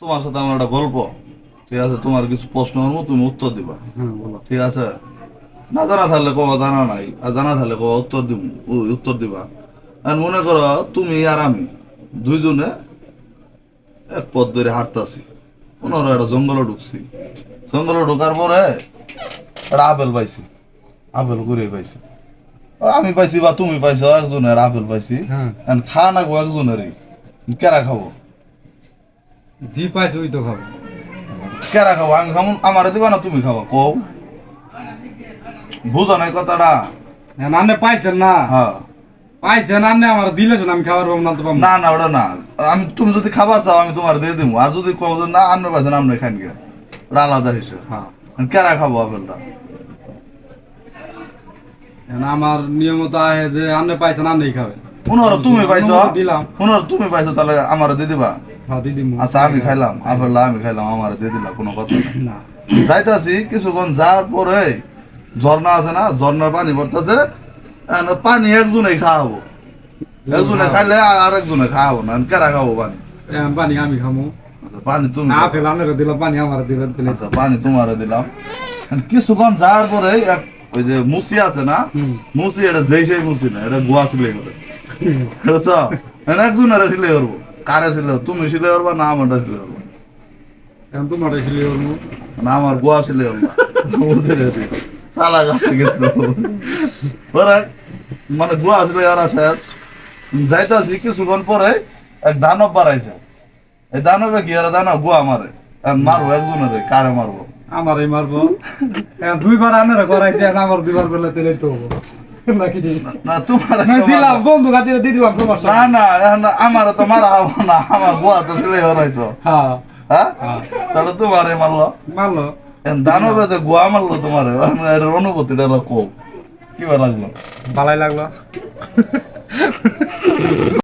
তোমার সাথে আমার একটা গল্প। ঠিক আছে তোমার কিছু প্রশ্ন হব তুমি উত্তর দিবা। হ্যাঁ ঠিক আছে? না জানা থাকলে কবা জানা নাই। আর জানা থাকলে কবা উত্তর দিব উত্তর দিবা। আর মনে করো তুমি আর আমি দুইজনে এক পথ ধরে হাঁটতাছি। পনেরো একটা জঙ্গলে ঢুকছি। জঙ্গলে ঢোকার পরে একটা আপেল পাইছি। আপেল ঘুরে পাইছি। আমি পাইছি বা তুমি পাইছো একজনের আপেল পাইছি। হ্যাঁ। এখন খা না গো একজনেরই। কেরা খাব? জি পাইছো ওই তো খাব। কেরা খাব? আমি খাব আমারে দিবা না তুমি খাব? কও। বুঝো নাই কথাটা। আপনি পাইছেন না? হ্যাঁ। পাইছেন আপনি আমার দিলেছেন আমি খাবার পাবো না তো পাবো না। না না ওটা না। আমি তুমি যদি খাবার চাও আমি তোমার দিয়ে দিব আর যদি কও যে না আপনি পাইছেন আপনি খান গে। ওটা আলাদা হিসেবে। হ্যাঁ। কেরা খাব আপেলটা? আমার নিয়মত আহে যে আপনি পাইছেন আপনি খাবেন পুনর তুমি পাইছো? দিলাম। পুনর তুমি পাইছো তাহলে আমার দিয়ে দিবা? হ্যাঁ আচ্ছা আমি খাইলাম আপেলটা আমি খাইলাম আমার দিয়ে দিলা কোনো কথা না। যাইতাছি কিছুক্ষণ যাওয়ার পরে ঝর্ণা আছে না ঝর্ণার পানি পড়তেছে পানি একজনে খাওয়াবো। একজনে খাইলে আর আরেকজনে খাওয়াবো না কেরা খাব পানি? পানি আমি খামো। আচ্ছা, পানি তুমি না ফেলে দিলাম পানি আমার দিলেন দিলে আচ্ছা পানি তোমারে দিলাম। কিছুক্ষণ যাওয়ার পরে ওই যে মুসি আছে না মুসি এটা যেই সেই মুসি না এটা গোয়া সিলে করে বুঝছ? একজনের সিলে করব। কারে সিলে করব? তুমি সিলে করবা না আমারটা সিলে করব? এখন তোমার ছিল না আমার গোয়া সিলে করবা। বুঝে গেছি। চালা গেছে কিন্তু। পরে মানে গোয়া সিলে করা শেষ। যাইতাছি কিছুক্ষণ পরে এক দানব বাড়াইছে। এই দানবে কি আর দানব গোয়া মারে। মারবো একজনের কারে মারবো? আমারই মারবো। দুইবার আনারা করাইছে আমার দুইবার করলে তেলে তো হব। নাকি? না তোমার না, দিলাম বন্ধু খাতিরে দিয়ে দিলাম তোমার না না আমার তো মারা হব না আমার গোয়া তো ফেলে হরাইছো হ্যাঁ। হ্যাঁ? হ্যাঁ। তাহলে তোমারে মারলো? মারলো। এখন দানবে তো গোয়া মারলো তোমারে অনুভূতিটা কো। কি লাগল? ভালাই লাগল।